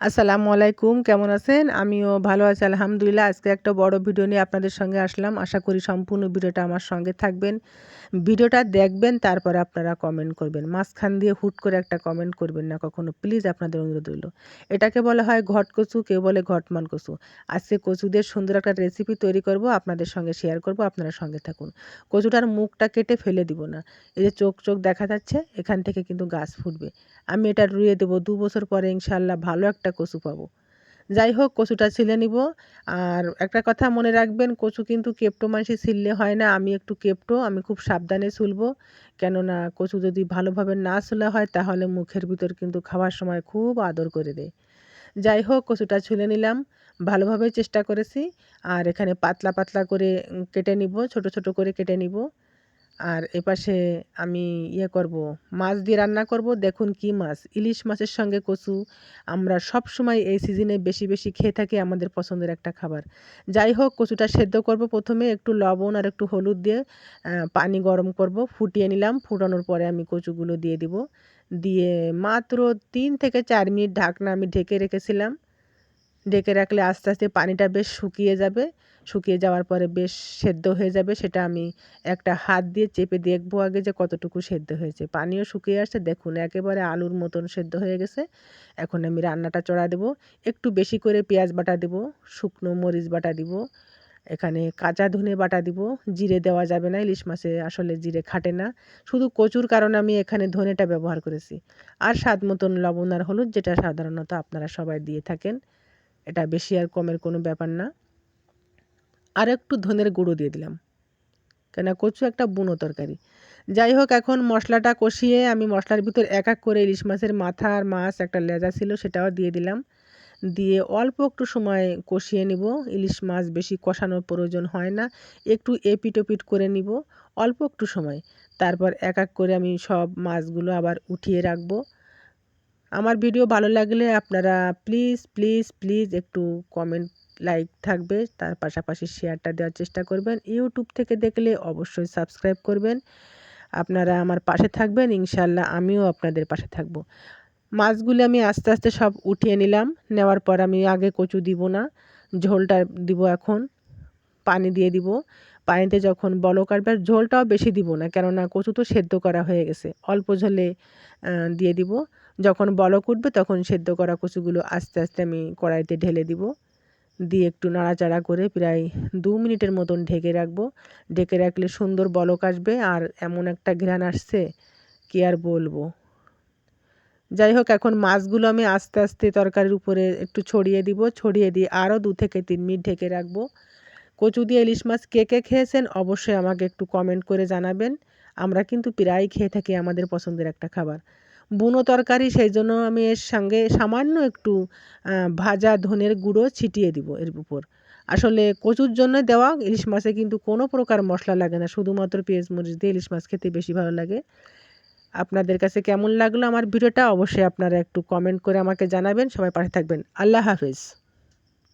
আসসালামু আলাইকুম, কেমন আছেন? আমিও ভালো আছি, আলহামদুলিল্লাহ। আজকে একটা বড় ভিডিও নিয়ে আপনাদের সঙ্গে আসলাম। আশা করি সম্পূর্ণ ভিডিওটা আমার সঙ্গে থাকবেন। ভিডিওটা দেখবেন, তারপরে আপনারা কমেন্ট করবেন। মাঝখান দিয়ে হুট করে একটা কমেন্ট করবেন না কখনো। প্লিজ আপনাদের অনুরোধ রইল। এটাকে বলা হয় ঘট কচু, কেউ বলে ঘটমান কচু। আজকে কচুদের সুন্দর একটা রেসিপি তৈরি করব, আপনাদের সঙ্গে শেয়ার করব, আপনারা সঙ্গে থাকুন। কচুটার মুখটা কেটে ফেলে দিব না। এই যে চোখ চোখ দেখা যাচ্ছে, এখান থেকে কিন্তু গাছ ফুটবে। আমি এটা রুয়ে দেবো। দু বছর পরে ইনশাল্লাহ ভালো একটা কচু পাবো। যাই হোক কচুটা ছিলে নিব। আর একটা কথা মনে রাখবেন, কচু কিন্তু কেপটো মাংসে ছিললে হয় না। আমি একটু কেপটো, আমি খুব সাবধানে ছুলবো। কেননা কচু যদি ভালোভাবে না ছোলা হয়, তাহলে মুখের ভিতর কিন্তু খাওয়ার সময় খুব আদর করে দেয়। যাই হোক কচুটা ছুলে নিলাম। ভালোভাবে চেষ্টা করেছি। আর এখানে পাতলা পাতলা করে কেটে নিব, ছোট ছোট করে কেটে নিব। আর এপাশে আমি ইয়ে করব, মাছ দিয়ে রান্না করব। দেখুন কি মাছ, ইলিশ মাছের সঙ্গে কচু। আমরা সব সময় এই সিজনে বেশি বেশি খেয়ে থাকি আমাদের পছন্দের একটা খাবার। যাই হোক, কচুটা সেদ্ধ করব প্রথমে, একটু লবণ আর একটু হলুদ দিয়ে পানি গরম করব। ফুটিয়ে নিলাম, ফুটানোর পরে আমি কচুগুলো দিয়ে দিব। দিয়ে মাত্র তিন থেকে চার মিনিট ঢাকনা আমি ঢেকে রেখেছিলাম। ঢেকে রাখলে আস্তে আস্তে পানিটা বেশ শুকিয়ে যাবে। শুকিয়ে যাওয়ার পরে বেশ সেদ্ধ হয়ে যাবে, সেটা আমি একটা হাত দিয়ে চেপে দেখব আগে যে কতটুকু সেদ্ধ হয়েছে। পানিও শুকিয়ে আসছে, দেখুন একেবারে আলুর মতন সেদ্ধ হয়ে গেছে। এখন আমি রান্নাটা চড়া দেবো, একটু বেশি করে পেঁয়াজ বাটা দেব, শুকনো মরিচ বাটা দিব, এখানে কাঁচা ধনে বাটা দিব, জিরে দেওয়া যাবে না, ইলিশ মাছে আসলে জিরে খাটে না। শুধু কচুর কারণে আমি এখানে ধনেটা ব্যবহার করেছি। আর স্বাদ মতন লবণ আর হলুদ, যেটা সাধারণত আপনারা সবাই দিয়ে থাকেন, এটা বেশি আর কমের কোনো ব্যাপার না। আর একটু ধনের গুঁড়ো দিয়ে দিলাম। কেন কচু একটা বুনো তরকারি। যাই হোক, এখন মশলাটা কষিয়ে আমি মশলার ভিতর এক এক করে ইলিশ মাছের মাথা আর মাছ একটা লেজা ছিল সেটাও দিয়ে দিলাম। দিয়ে অল্প একটু সময় কষিয়ে নিব। ইলিশ মাছ বেশি কষানোর প্রয়োজন হয় না। একটু এপিট ওপিট করে নিব, অল্প একটু সময়। তারপর এক এক করে আমি সব মাছগুলো আবার উঠিয়ে রাখব। আমার ভিডিও ভালো লাগলে আপনারা প্লিজ প্লিজ প্লিজ একটু কমেন্ট লাইক থাকবে, তার পাশাপাশি শেয়ারটা দেওয়ার চেষ্টা করবেন। ইউটিউব থেকে দেখলে অবশ্যই সাবস্ক্রাইব করবেন। আপনারা আমার পাশে থাকবেন ইনশাল্লাহ আমিও আপনাদের পাশে থাকব। মাছগুলি আমি আস্তে আস্তে সব উঠিয়ে নিলাম। নেওয়ার পর আমি আগে কচু দিব না, ঝোলটা দিব এখন, পানি দিয়ে দিব। পানিতে যখন বলক আসবে ঝোলটাও বেশি দিব না, কেননা কচু তো সেদ্ধ করা হয়ে গেছে। অল্প ঝোলে দিয়ে দিব। যখন বলক উঠবে, তখন সেদ্ধ করা কচুগুলো আস্তে আস্তে আমি কড়াইতে ঢেলে দিব। দিয়ে একটু নাড়াচাড়া করে প্রায় দু মিনিটের মতন ঢেকে রাখব। ঢেকে রাখলে সুন্দর বলক আসবে আর এমন একটা ঘ্রাণ আসছে কি আর বলব। যাই হোক, এখন মাছগুলো আমি আস্তে আস্তে তরকারির উপরে একটু ছড়িয়ে দিব। ছড়িয়ে দিয়ে আরও দু থেকে তিন মিনিট ঢেকে রাখব। কচু দিয়ে ইলিশ মাছ কে কে খেয়েছেন অবশ্যই আমাকে একটু কমেন্ট করে জানাবেন। আমরা কিন্তু প্রায় খেয়ে থাকি আমাদের পছন্দের একটা খাবার। বুনো তরকারি, সেই জন্য আমি এর সঙ্গে সামান্য একটু ভাজা ধনের গুঁড়ো ছিটিয়ে দিব এর উপর। আসলে কচুর জন্য দেওয়া ইলিশ মাছে কিন্তু কোনো প্রকার মশলা লাগে না, শুধুমাত্র পেঁয়াজ মরিচ দিয়ে ইলিশ মাছ খেতে বেশি ভালো লাগে। আপনাদের কাছে কেমন লাগল আমার ভিডিওটা অবশ্যই আপনারা একটু কমেন্ট করে আমাকে জানাবেন, সবাই পাশে থাকবেন। আল্লাহ হাফেজ।